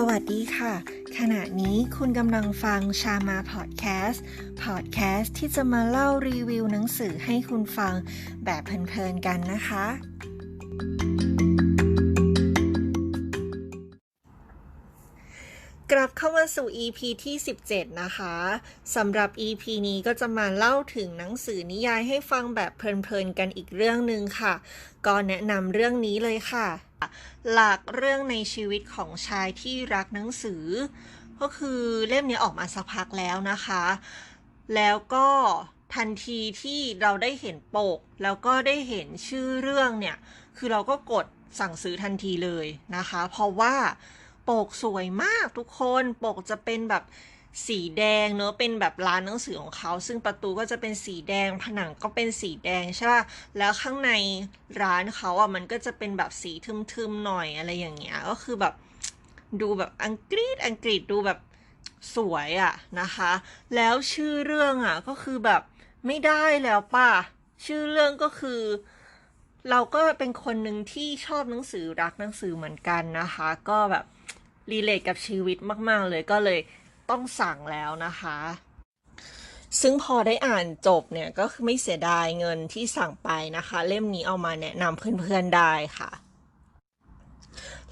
สวัสดีค่ะ ขณะนี้คุณกำลังฟังชามาพอดแคสต์พอดแคสต์ที่จะมาเล่ารีวิวหนังสือให้คุณฟังแบบเพลินๆกันนะคะ กลับเข้ามาสู่ EP ที่ 17 นะคะสำหรับ EP นี้ก็จะมาเล่าถึงหนังสือนิยายให้ฟังแบบเพลินๆกันอีกเรื่องหนึ่งค่ะ ก็แนะนำเรื่องนี้เลยค่ะ หลักเรื่องในชีวิตของชายที่รักหนังสือ ก็คือเล่มนี้ออกมาสักพักแล้วนะคะ แล้วก็ทันทีที่เราได้เห็นปก แล้วก็ได้เห็นชื่อเรื่องเนี่ย คือเราก็กดสั่งซื้อทันทีเลยนะคะ เพราะว่าปกสวยมากทุกคน ปกจะเป็นแบบ สีแดงเนอะเป็นแบบร้านหนังสือของเขา ซึ่งประตูก็จะเป็นสีแดง ผนังก็เป็นสีแดงใช่ป่ะแล้วข้างในร้านเขาอะมันก็จะเป็นแบบสีทึมๆหน่อยอะไรอย่างเงี้ยก็คือแบบดูแบบอังกฤษอังกฤษดูแบบสวยอะนะคะ แล้วชื่อเรื่องอะก็คือแบบไม่ได้แล้วป่ะชื่อเรื่องก็คือ เราก็เป็นคนหนึ่งที่ชอบหนังสือรักหนังสือเหมือนกันนะคะ ก็แบบรีเลทกับชีวิตมาก ๆ เลยก็เลย ต้องสั่งแล้วนะคะ ซึ่งพอได้อ่านจบเนี่ยก็คือไม่เสียดายเงินที่สั่งไปนะคะ เล่มนี้เอามาแนะนำเพื่อนๆได้ค่ะ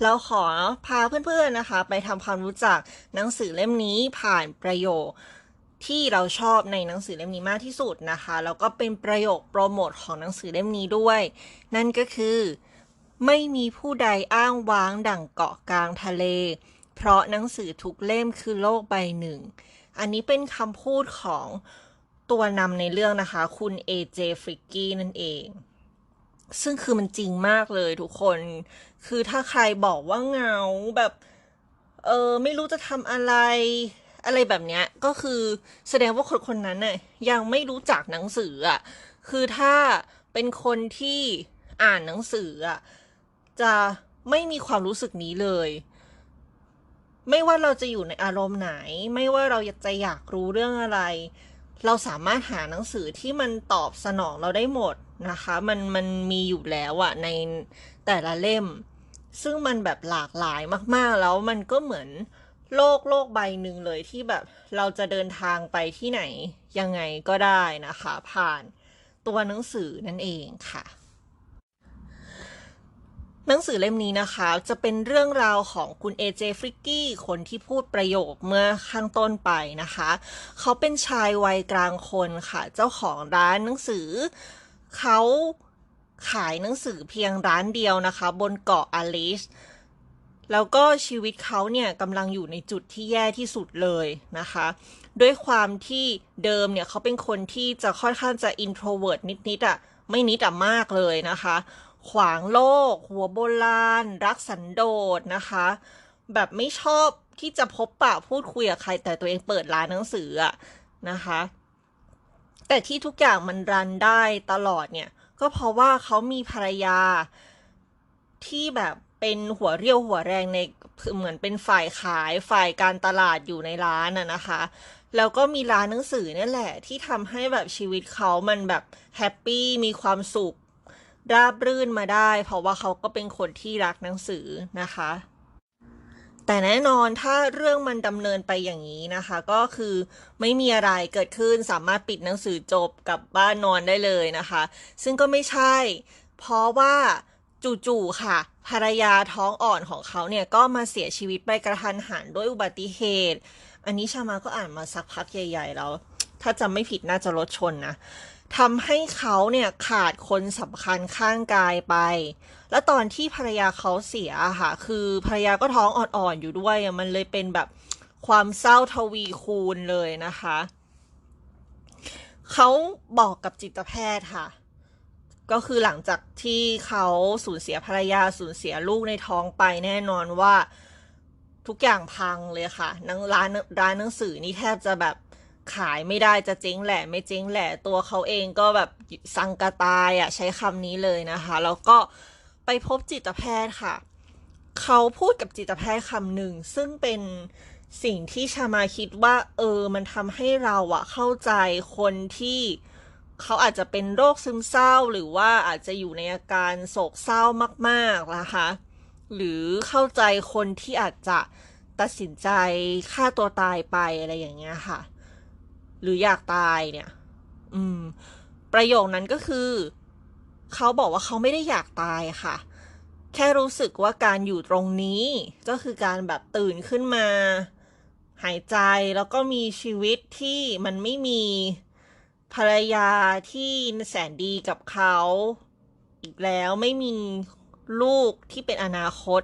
เราขอพาเพื่อนๆนะคะ ไปทำความรู้จักหนังสือเล่มนี้ผ่านประโยคที่เราชอบในหนังสือเล่มนี้มากที่สุดนะคะแล้วก็เป็นประโยคโปรโมทของหนังสือเล่มนี้ด้วย นั่นก็คือ ไม่มีผู้ใดอ้างว้างดั่งเกาะกลางทะเล เพราะหนังสือทุกเล่มคือโลกใบหนึ่ง อันนี้เป็นคำพูดของตัวนำในเรื่องนะคะ คุณ AJ f r i c k y นั่นเอง ซึ่งคือมันจริงมากเลยทุกคน คือถ้าใครบอกว่าเงาแบบ เออ ไม่รู้จะทำอะไร อะไรแบบเนี้ย ก็คือแสดงว่าคนคนนั้นน่ะยังไม่รู้จักหนังสืออะ คือถ้าเป็นคนที่อ่านหนังสืออะ จะไม่มีความรู้สึกนี้เลย ไม่ว่าเราจะอยู่ในอารมณ์ไหน ไม่ว่าเราอยากจะอยากรู้เรื่องอะไร เราสามารถหาหนังสือที่มันตอบสนองเราได้หมดนะคะ มันมันมีอยู่แล้วอะในแต่ละเล่ม ซึ่งมันแบบหลากหลายมากๆ แล้วมันก็เหมือนโลกโลกใบหนึ่งเลยที่แบบเราจะเดินทางไปที่ไหนยังไงก็ได้นะคะ ผ่านตัวหนังสือนั่นเองค่ะ หนังสือเล่มนี้นะคะ จะเป็นเรื่องราวของคุณเอเจฟริกกี้คนที่พูดประโยคเมื่อข้างต้นไปนะคะ เขาเป็นชายวัยกลางคนค่ะ เจ้าของร้านหนังสือ เขาขายหนังสือเพียงร้านเดียวนะคะ บนเกาะอลิสแล้วก็ชีวิตเขาเนี่ยกำลังอยู่ในจุดที่แย่ที่สุดเลยนะคะ ด้วยความที่เดิมเนี่ยเขาเป็นคนที่จะค่อนข้างจะ introvert นิดๆอะ่ะไม่นิดอะมากเลยนะคะ ขวางโลก หัวโบราณ รักสันโดษนะคะ แบบไม่ชอบที่จะพบปะพูดคุยกับใคร แต่ตัวเองเปิดร้านหนังสืออะนะคะ แต่ที่ทุกอย่างมันรันได้ตลอดเนี่ย ก็เพราะว่าเขามีภรรยาที่แบบเป็นหัวเรี่ยวหัวแรงในเหมือนเป็นฝ่ายขายฝ่ายการตลาดอยู่ในร้านอะนะคะ แล้วก็มีร้านหนังสือนี่แหละ ที่ทำให้แบบชีวิตเขามันแบบแฮปปี้มีความสุข ราบรื่นมาได้ เพราะว่าเขาก็เป็นคนที่รักหนังสือนะคะ แต่แน่นอนถ้าเรื่องมันดำเนินไปอย่างนี้นะคะ ก็คือไม่มีอะไรเกิดขึ้นสามารถปิดหนังสือจบกับบ้านนอนได้เลยนะคะ ซึ่งก็ไม่ใช่ เพราะว่าจู่ๆค่ะ ภรรยาท้องอ่อนของเขาเนี่ยก็มาเสียชีวิตไปกระทันหันด้วยอุบัติเหตุ อันนี้ชามาก็อ่านมาสักพักใหญ่ ๆ แล้ว ถ้าจำไม่ผิดน่าจะรถชนนะ ทำให้เขาเนี่ยขาดคนสำคัญข้างกายไป แล้วตอนที่ภรรยาเขาเสียค่ะ คือภรรยาก็ท้องอ่อนๆอยู่ด้วย มันเลยเป็นแบบความเศร้าทวีคูณเลยนะคะ เขาบอกกับจิตแพทย์ค่ะ ก็คือหลังจากที่เขาสูญเสียภรรยาสูญเสียลูกในท้องไปแน่นอนว่าทุกอย่างพังเลยค่ะนังร้านร้านหนังสือนี่แทบจะแบบ ขายไม่ได้จะเจ๊งแหละไม่เจ๊งแหละตัวเขาเองก็แบบสังกะตายอะใช้คำนี้เลยนะคะ แล้วก็ไปพบจิตแพทย์ค่ะ เขาพูดกับจิตแพทย์คำหนึ่ง ซึ่งเป็นสิ่งที่ชามาคิดว่า เออ มันทำให้เราอะเข้าใจคนที่เขาอาจจะเป็นโรคซึมเศร้าหรือว่าอาจจะอยู่ในอาการโศกเศร้ามากๆนะคะ หรือเข้าใจคนที่อาจจะตัดสินใจฆ่าตัวตายไปอะไรอย่างเงี้ยค่ะ หรืออยากตายเนี่ย อืม ประโยคนั้นก็คือ เขาบอกว่าเขาไม่ได้อยากตายค่ะ แค่รู้สึกว่าการอยู่ตรงนี้ ก็คือการแบบตื่นขึ้นมา หายใจแล้วก็มีชีวิตที่มันไม่มีภรรยาที่แสนดีกับเขาอีกแล้วไม่มีลูกที่เป็นอนาคต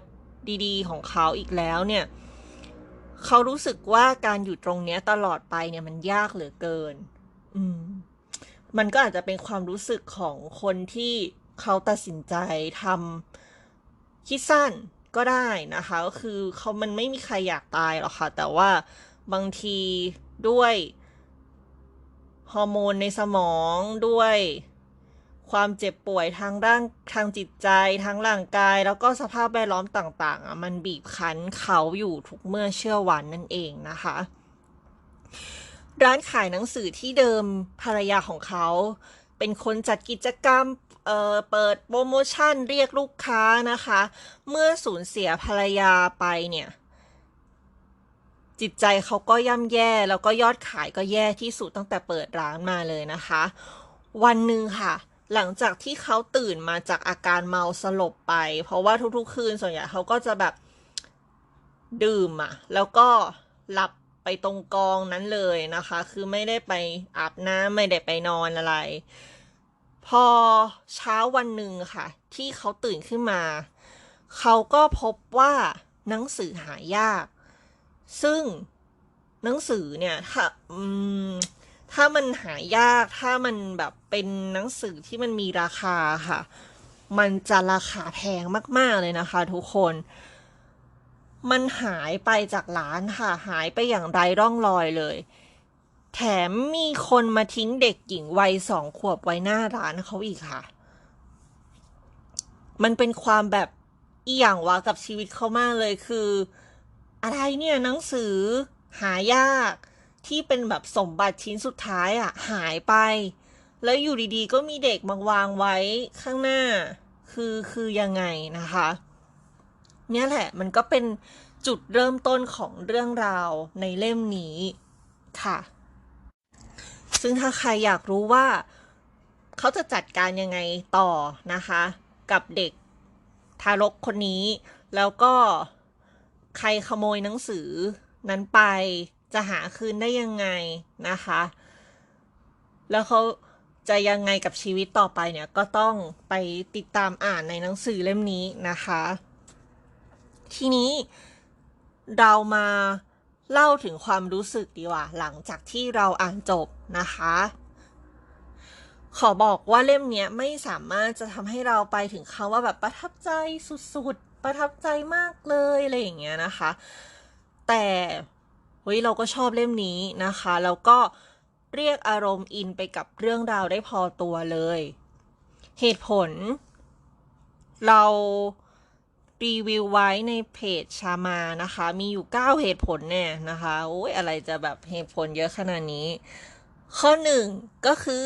ดีๆ ของเขาอีกแล้วเนี่ย เขารู้สึกว่าการอยู่ตรงเนี้ยตลอดไปเนี่ยมันยากเหลือเกิน อืม มันก็อาจจะเป็นความรู้สึกของคนที่เขาตัดสินใจทำคิดสั้นก็ได้นะคะก็คือเขามันไม่มีใครอยากตายหรอกค่ะ แต่ว่าบางทีด้วยฮอร์โมนในสมองด้วย ความเจ็บป่วยทางร่างทางจิตใจทางร่างกาย แล้วก็สภาพแวดล้อมต่างๆอะมันบีบคั้นเขาอยู่ทุกเมื่อเชื่อวันนั่นเองนะคะ ร้านขายหนังสือที่เดิมภรรยาของเขา เป็นคนจัดกิจกรรมเอ่อเปิดโปรโมชั่นเรียกลูกค้านะคะ เมื่อสูญเสียภรรยาไปเนี่ยจิตใจเขาก็ย่ำแย่แล้วก็ยอดขายก็แย่ที่สุดตั้งแต่เปิดร้านมาเลยนะคะ วันหนึ่งค่ะ หลังจากที่เขาตื่นมาจากอาการเมาสลบไป เพราะว่าทุกๆ คืนส่วนใหญ่เขาก็จะแบบดื่มอะแล้วก็หลับไปตรงกองนั้นเลยนะคะ คือไม่ได้ไปอาบน้ำไม่ได้ไปนอนอะไร พอเช้าวันหนึ่งค่ะ ที่เขาตื่นขึ้นมา เขาก็พบว่าหนังสือหายาก ซึ่งหนังสือเนี่ยถ้าอืม ถ้ามันหายากถ้ามันแบบเป็นหนังสือที่มันมีราคาค่ะ มันจะราคาแพงมากๆเลยนะคะ ทุกคน มันหายไปจากร้านค่ะ หายไปอย่างไร้ร่องรอยเลย แถมมีคนมาทิ้งเด็กหญิงวัยสองขวบไว้หน้าร้านเขาอีกค่ะ มันเป็นความแบบอีหยังวะกับชีวิตเขามากเลยคือ อะไรเนี่ยหนังสือหายาก ที่เป็นแบบสมบัติชิ้นสุดท้ายอะ่ะหายไป แล้วอยู่ดีๆ ก็มีเด็กมาวางไว้ข้างหน้า คือคือยังไงนะคะ เนี่ยแหละมันก็เป็นจุดเริ่มต้นของเรื่องราวในเล่มนี้ค่ะ ซึ่งถ้าใครอยากรู้ว่า เขาจะจัดการยังไงต่อนะคะ กับเด็กทารกคนนี้ แล้วก็ใครขโมยหนังสือนั้นไป จะหาคืนได้ยังไงนะคะ แล้วเขาจะยังไงกับชีวิตต่อไปเนี่ยก็ต้องไปติดตามอ่านในหนังสือเล่มนี้นะคะ ทีนี้เรามาเล่าถึงความรู้สึกดีกว่า หลังจากที่เราอ่านจบนะคะ ขอบอกว่าเล่มนี้ไม่สามารถจะทำให้เราไปถึงคำว่าแบบประทับใจสุดๆ ประทับใจมากเลยอะไรอย่างเงี้ยนะคะ แต่ ฮ้ยเราก็ชอบเล่มนี้นะคะ แล้วก็เรียกอารมณ์อินไปกับเรื่องราวได้พอตัวเลย เหตุผล เรารีวิวไว้ในเพจชามานะคะ มีอยู่ 9 เหตุผลเนี่ยนะคะโอ้ยอะไรจะแบบเหตุผลเยอะขนาดนี้ ข้อหนึ่งก็คือ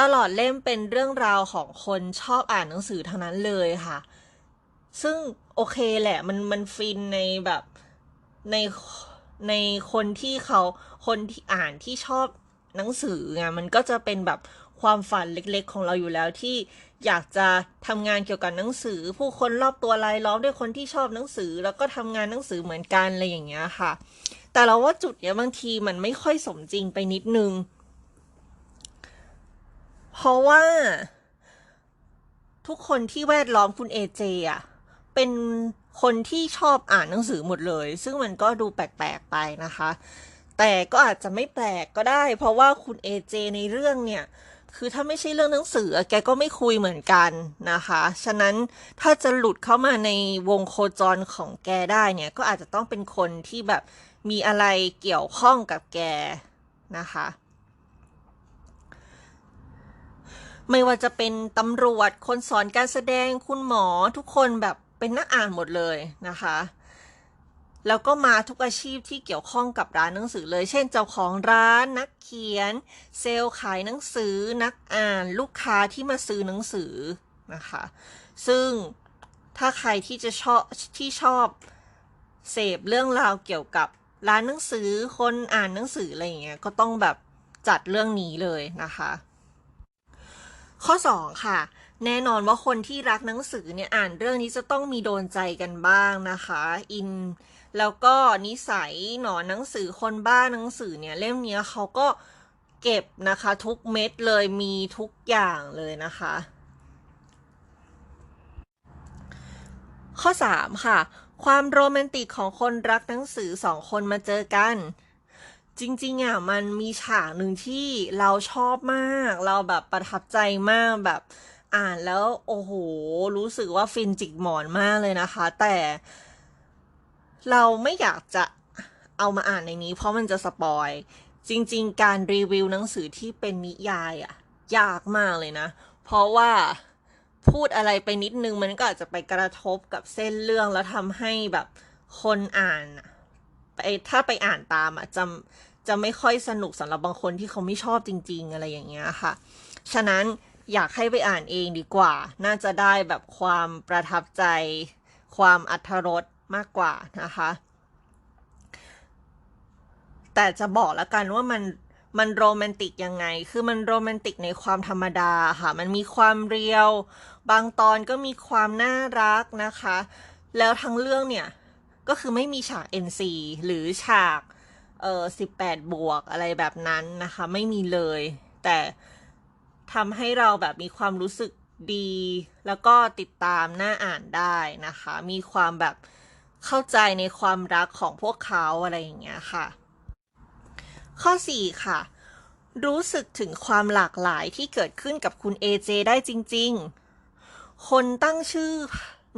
ตลอดเล่มเป็นเรื่องราวของคนชอบอ่านหนังสือทั้งนั้นเลยค่ะ ซึ่งโอเคแหละ มันมันฟินในแบบใน ในคนที่เขาคนที่อ่านที่ชอบหนังสือไงมันก็จะเป็นแบบความฝันเล็กๆ ของเราอยู่แล้วที่อยากจะทำงานเกี่ยวกับหนังสือ ผู้คนรอบตัวรายล้อมด้วยคนที่ชอบหนังสือ แล้วก็ทำงานหนังสือเหมือนกันอะไรอย่างเงี้ยค่ะ แต่เราว่าจุดเนี้ยบางทีมันไม่ค่อยสมจริงไปนิดนึง เพราะว่า ทุกคนที่แวดล้อมคุณเอเจอะเป็น คนที่ชอบอ่านหนังสือหมดเลย ซึ่งมันก็ดูแปลกๆไปนะคะ แต่ก็อาจจะไม่แปลกก็ได้ เพราะว่าคุณเอเจในเรื่องเนี่ย คือถ้าไม่ใช่เรื่องหนังสือ แกก็ไม่คุยเหมือนกันนะคะ ฉะนั้นถ้าจะหลุดเข้ามาในวงโคจรของแกได้เนี่ย ก็อาจจะต้องเป็นคนที่แบบมีอะไรเกี่ยวข้องกับแกนะคะไม่ว่าจะเป็นตำรวจ คนสอนการแสดงคุณหมอทุกคนแบบ เป็นนักอ่านหมดเลยนะคะ แล้วก็มาทุกอาชีพที่เกี่ยวข้องกับร้านหนังสือเลย เช่นเจ้าของร้านนักเขียน เซลล์ขายหนังสือนักอ่านลูกค้าที่มาซื้อหนังสือนะคะ ซึ่งถ้าใครที่จะชอบที่ชอบเสพเรื่องราวเกี่ยวกับร้านหนังสือคนอ่านหนังสืออะไรอย่างเงี้ยก็ต้องแบบจัดเรื่องนี้เลยนะคะ ข้อ 2 ค่ะ แน่นอนว่าคนที่รักหนังสือเนี่ยอ่านเรื่องนี้จะต้องมีโดนใจกันบ้างนะคะ อิน แล้วก็นิสัยหนอนหนังสือคนบ้าหนังสือเนี่ยเล่มนี้เขาก็เก็บนะคะทุกเม็ดเลยมีทุกอย่างเลยนะคะ ข้อ 3 ค่ะ ความโรแมนติกของคนรักหนังสือสองคนมาเจอกัน จริงๆอะมันมีฉากหนึ่งที่เราชอบมาก เราแบบประทับใจมากแบบอ่านแล้วโอ้โห รู้สึกว่าฟินจิกหมอนมากเลยนะคะ แต่เราไม่อยากจะเอามาอ่านในนี้ เพราะมันจะสปอย จริง ๆ การรีวิวหนังสือที่เป็นนิยายอะ ยากมากเลยนะ เพราะว่าพูดอะไรไปนิดนึงมันก็อาจจะไปกระทบกับเส้นเรื่องแล้วทำให้แบบคนอ่านไปถ้าไปอ่านตามอะจะ จะไม่ค่อยสนุกสำหรับบางคนที่เขาไม่ชอบจริง ๆ อะไรอย่างเงี้ยค่ะ ฉะนั้นอยากให้ไปอ่านเองดีกว่า น่าจะได้แบบความประทับใจ ความอัธรสมากกว่านะคะ แต่จะบอกแล้วกันว่ามันมันโรแมนติกยังไง คือมันโรแมนติกในความธรรมดาค่ะ มันมีความเรียว บางตอนก็มีความน่ารักนะคะ แล้วทั้งเรื่องเนี่ย ก็คือไม่มีฉาก NC หรือฉาก เออ18บแปดบวกอะไรแบบนั้นนะคะ ไม่มีเลย แต่ทำให้เราแบบมีความรู้สึกดี แล้วก็ติดตามหน่าอ่านได้นะคะ มีความแบบเข้าใจในความรักของพวกเขาอะไรอย่างเงี้ยค่ะ ข้อ 4 ค่ะ รู้สึกถึงความหลากหลายที่เกิดขึ้นกับคุณ AJ ได้จริง ๆ คนตั้งชื่อ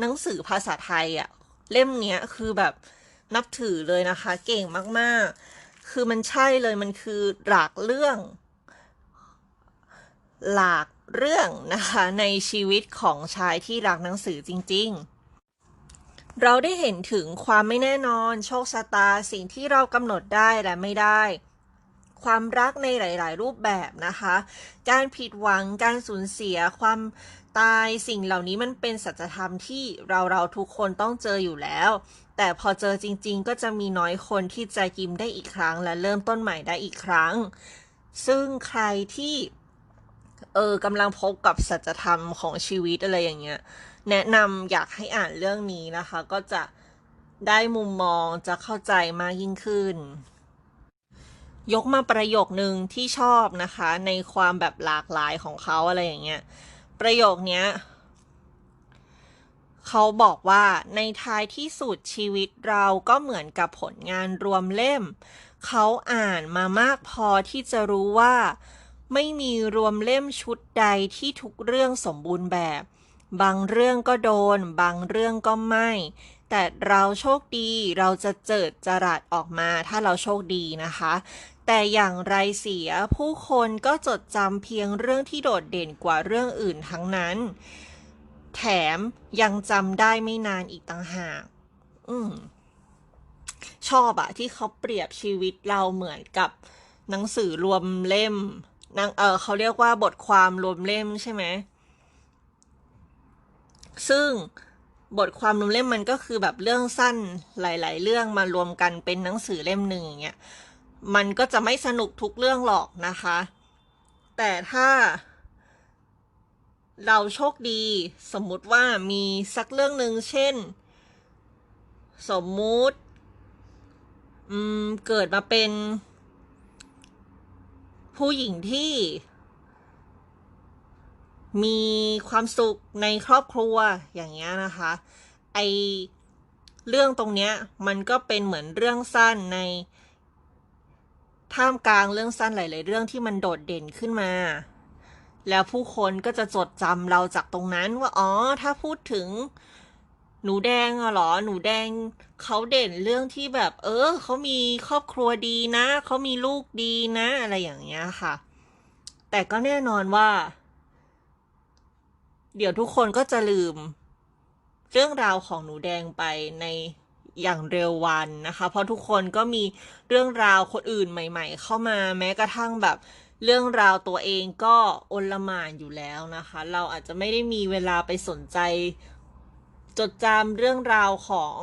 หนังสือภาษาไทยอะเล่มเนี้ยคือแบบ นับถือเลยนะคะ เก่งมากๆ คือมันใช่เลยมันคือหลากเรื่อง หลากเรื่องนะคะในชีวิตของชายที่รักหนังสือจริง ๆ เราได้เห็นถึงความไม่แน่นอนโชคชะตาสิ่งที่เรากำหนดได้และไม่ได้ ความรักในหลาย ๆ รูปแบบนะคะ การผิดหวังการสูญเสียความตายสิ่งเหล่านี้มันเป็นสัจธรรมที่เราเราทุกคนต้องเจออยู่แล้ว แต่พอเจอจริงๆ ก็จะมีน้อยคนที่จะยิ้มได้อีกครั้ง และเริ่มต้นใหม่ได้อีกครั้ง ซึ่งใครที่เออกำลังพบกับสัจธรรมของชีวิตอะไรอย่างเงี้ย แนะนำอยากให้อ่านเรื่องนี้นะคะ ก็จะได้มุมมองจะเข้าใจมากยิ่งขึ้น ยกมาประโยคนึงที่ชอบนะคะ ในความแบบหลากหลายของเขาอะไรอย่างเงี้ย ประโยคเนี้ย เขาบอกว่าในท้ายที่สุดชีวิตเราก็เหมือนกับผลงานรวมเล่ม เขาอ่านมามากพอที่จะรู้ว่า ไม่มีรวมเล่มชุดใดที่ทุกเรื่องสมบูรณ์แบบ บางเรื่องก็โดน บางเรื่องก็ไม่ แต่เราโชคดีเราจะเจิดจรัสออกมาถ้าเราโชคดีนะคะ แต่อย่างไรเสียผู้คนก็จดจำเพียงเรื่องที่โดดเด่นกว่าเรื่องอื่นทั้งนั้น แถมยังจำได้ไม่นานอีกต่างหาก อืม ชอบอะที่เขาเปรียบชีวิตเราเหมือนกับหนังสือรวมเล่มนางเออเขาเรียกว่าบทความรวมเล่มใช่ไหม ซึ่งบทความรวมเล่มมันก็คือแบบเรื่องสั้นหลาย ๆ เรื่องมารวมกันเป็นหนังสือเล่มหนึ่งอย่างเงี้ย มันก็จะไม่สนุกทุกเรื่องหรอกนะคะ แต่ถ้า เราโชคดีสมมุติว่ามีสักเรื่องหนึ่งเช่น สมมุติอืมเกิดมาเป็น ผู้หญิงที่ มีความสุขในครอบครัวอย่างเงี้ยนะคะ ไอเรื่องตรงเนี้ยมันก็เป็นเหมือนเรื่องสั้นในท่ามกลางเรื่องสั้นหลาย ๆ เรื่องที่มันโดดเด่นขึ้นมา แล้วผู้คนก็จะจดจำเราจากตรงนั้นว่า อ๋อ ถ้าพูดถึง หนูแดงอะเหรอ หนูแดงเขาเด่นเรื่องที่แบบ เออ เขามีครอบครัวดีนะ เขามีลูกดีนะ อะไรอย่างเงี้ยค่ะ แต่ก็แน่นอนว่า เดี๋ยวทุกคนก็จะลืม เรื่องราวของหนูแดงไปในอย่างเร็ววันนะคะ เพราะทุกคนก็มีเรื่องราวคนอื่นใหม่ ๆ เข้ามาแม้กระทั่งแบบ เรื่องราวตัวเองก็โอลหม่านอยู่แล้วนะคะ เราอาจจะไม่ได้มีเวลาไปสนใจ จดจำเรื่องราวของ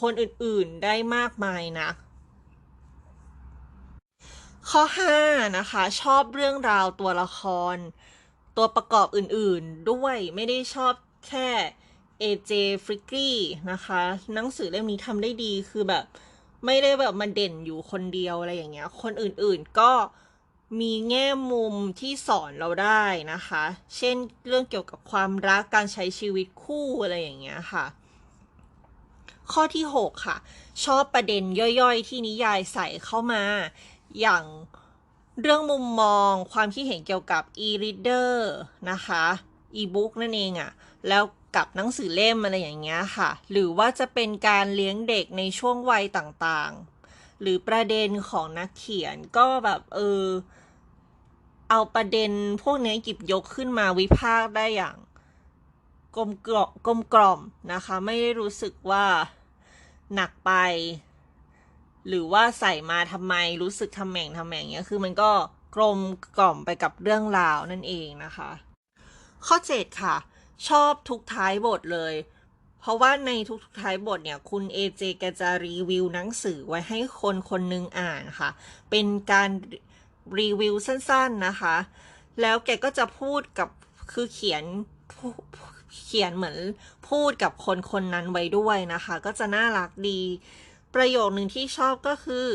คนอื่นๆได้มากมายนะข้อ 5 นะคะ ชอบเรื่องราวตัวละคร ตัวประกอบอื่นๆด้วยไม่ได้ชอบแค่ AJ f r i c k y นะคะหนังสือเล่มนี้ทำได้ดีคือแบบ ไม่ได้แบบมาเด่นอยู่คนเดียวอะไรอย่างเงี้ย คนอื่นๆก็ มีแง่มุมที่สอนเราได้นะคะ เช่นเรื่องเกี่ยวกับความรักการใช้ชีวิตคู่อะไรอย่างเงี้ยค่ะ ข้อที่ 6 ค่ะ ชอบประเด็นย่อยๆ ที่นิยายใส่เข้ามา อย่างเรื่องมุมมองความคิดเห็นเกี่ยวกับ e-reader นะคะ e-book นั่นเองอะ่ะ แล้วกับหนังสือเล่มอะไรอย่างเงี้ยค่ะ หรือว่าจะเป็นการเลี้ยงเด็กในช่วงวัยต่างๆ หรือประเด็นของนักเขียนก็แบบเออ เอาประเด็นพวกนี้หยิบยกขึ้นมาวิพากษ์ได้อย่างกลมกล่อมกลมกล่อมนะคะ ไม่ได้รู้สึกว่าหนักไป หรือว่าใส่มาทำไมรู้สึกทำแหม่งทำแหม่งเนี้ยคือมันก็กลมกล่อมไปกับเรื่องราวนั่นเองนะคะ ข้อ7ค่ะ ชอบทุกท้ายบทเลย เพราะว่าในทุกท้ายบทเนี่ยคุณ AJ แกจะรีวิวหนังสือไว้ให้คนคนหนึงอ่านค่ะ เป็นการ รีวิวสั้นๆนะคะ แล้วแกก็จะพูดกับคือเขียนเขียนเหมือนพูดกับคนคนนั้นไว้ด้วยนะคะ ก็จะน่ารักดี ประโยคหนึ่งที่ชอบก็คือ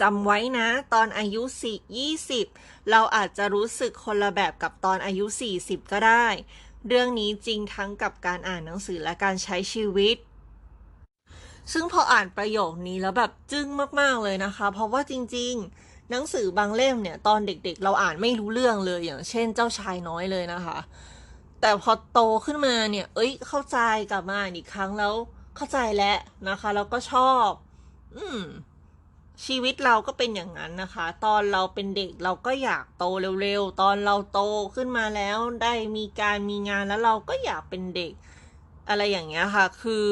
จำไว้นะ ตอนอายุสี่ยี่สิบเราอาจจะรู้สึกคนละแบบกับตอนอายุ 40 ก็ได้ เรื่องนี้จริงทั้งกับการอ่านหนังสือและการใช้ชีวิต ซึ่งพออ่านประโยคนี้แล้วแบบจึ้งมาก ๆ เลยนะคะ เพราะว่าจริง ๆ หนังสือบางเล่มเนี่ยตอนเด็กๆเราอ่านไม่รู้เรื่องเลยอย่างเช่นเจ้าชายน้อยเลยนะคะ แต่พอโตขึ้นมาเนี่ย เอ้ยเข้าใจกลับมาอีกครั้งแล้วเข้าใจแล้วนะคะ แล้วก็ชอบ อืมชีวิตเราก็เป็นอย่างนั้นนะคะ ตอนเราเป็นเด็กเราก็อยากโตเร็วๆ ตอนเราโตขึ้นมาแล้วได้มีการมีงานแล้วเราก็อยากเป็นเด็ก อะไรอย่างเงี้ยค่ะ คือ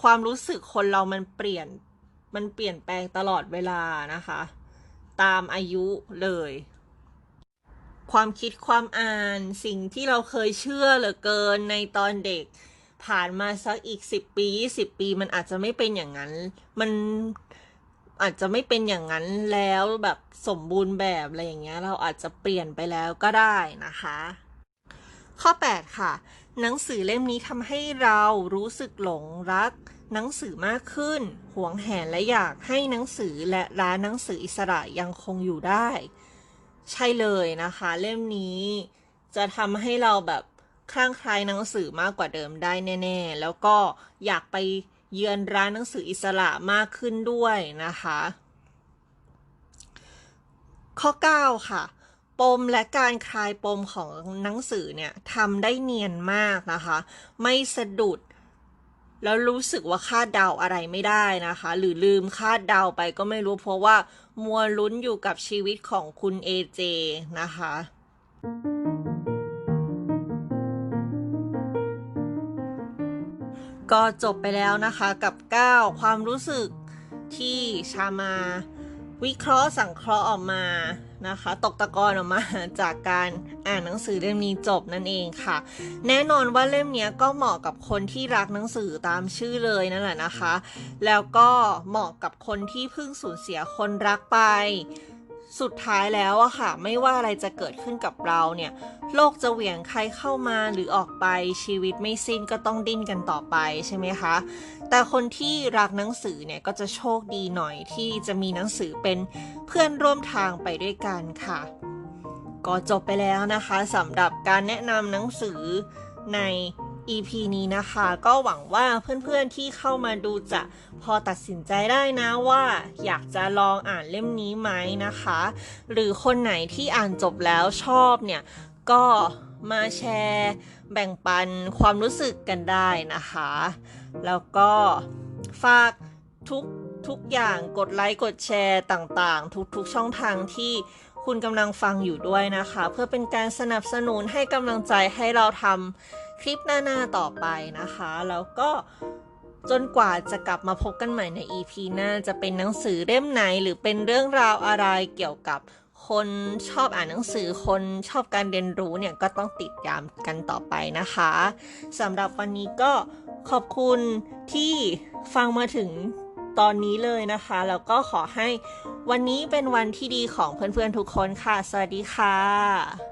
ความรู้สึกคนเรามันเปลี่ยน มันเปลี่ยนแปลงตลอดเวลานะคะ ตามอายุเลย ความคิดความอ่านสิ่งที่เราเคยเชื่อเหลือเกินในตอนเด็ก ผ่านมาสักอีกสิบปียี่สิบปี มันอาจจะไม่เป็นอย่างนั้น มันอาจจะไม่เป็นอย่างนั้นแล้วแบบสมบูรณ์แบบอะไรอย่างเงี้ย เราอาจจะเปลี่ยนไปแล้วก็ได้นะคะ ข้อ 8 ค่ะ หนังสือเล่มนี้ทำให้เรารู้สึกหลงรัก หนังสือมากขึ้น หวงแหนและอยากให้หนังสือและร้านหนังสืออิสระยังคงอยู่ได้ ใช่เลยนะคะ เล่มนี้จะทำให้เราแบบคลั่งไคล้หนังสือมากกว่าเดิมได้แน่ ๆ แล้วก็อยากไปเยือนร้านหนังสืออิสระมากขึ้นด้วยนะคะ ข้อ 9 ค่ะ ปมและการคลายปมของหนังสือเนี่ยทำได้เนียนมากนะคะ ไม่สะดุด แล้วรู้สึกว่าคาดเดาอะไรไม่ได้นะคะ หรือลืมคาดเดาไปก็ไม่รู้เพราะว่ามัวลุ้นอยู่กับชีวิตของคุณเอเจนะคะก็จบไปแล้วนะคะกับ 9 ความรู้สึกที่ชามา วิเคราะห์สังเคราะห์ออกมา นะคะ ตกตะกอนออกมาจากการอ่านหนังสือเล่มนี้จบนั่นเองค่ะ แน่นอนว่าเล่มนี้ก็เหมาะกับคนที่รักหนังสือตามชื่อเลยนั่นแหละนะคะ แล้วก็เหมาะกับคนที่เพิ่งสูญเสียคนรักไป สุดท้ายแล้วอะค่ะ ไม่ว่าอะไรจะเกิดขึ้นกับเราเนี่ย โลกจะเหวี่ยงใครเข้ามาหรือออกไปชีวิตไม่สิ้นก็ต้องดิ้นกันต่อไปใช่ไหมคะ แต่คนที่รักหนังสือเนี่ยก็จะโชคดีหน่อยที่จะมีหนังสือเป็นเพื่อนร่วมทางไปด้วยกันค่ะ ก็จบไปแล้วนะคะสำหรับการแนะนำหนังสือใน EP นี้นะคะ ก็หวังว่าเพื่อนๆที่เข้ามาดูจะพอตัดสินใจได้นะว่า อยากจะลองอ่านเล่มนี้ไหมนะคะ หรือคนไหนที่อ่านจบแล้วชอบเนี่ย ก็มาแชร์แบ่งปันความรู้สึกกันได้นะคะ แล้วก็ฝากทุกทุกอย่างกดไลค์กดแชร์ต่างๆ ทุกๆช่องทางที่คุณกำลังฟังอยู่ด้วยนะคะ เพื่อเป็นการสนับสนุนให้กำลังใจให้เราทำ คลิปหน้าๆต่อไปนะคะ แล้วก็จนกว่าจะกลับมาพบกันใหม่ใน EP หน้าจะเป็นหนังสือเล่มไหน หรือเป็นเรื่องราวอะไรเกี่ยวกับคนชอบอ่านหนังสือคนชอบการเรียนรู้เนี่ยก็ต้องติดตามกันต่อไปนะคะสำหรับวันนี้ก็ขอบคุณที่ฟังมาถึงตอนนี้เลยนะคะ แล้วก็ขอให้วันนี้เป็นวันที่ดีของเพื่อนๆทุกคนค่ะ สวัสดีค่ะ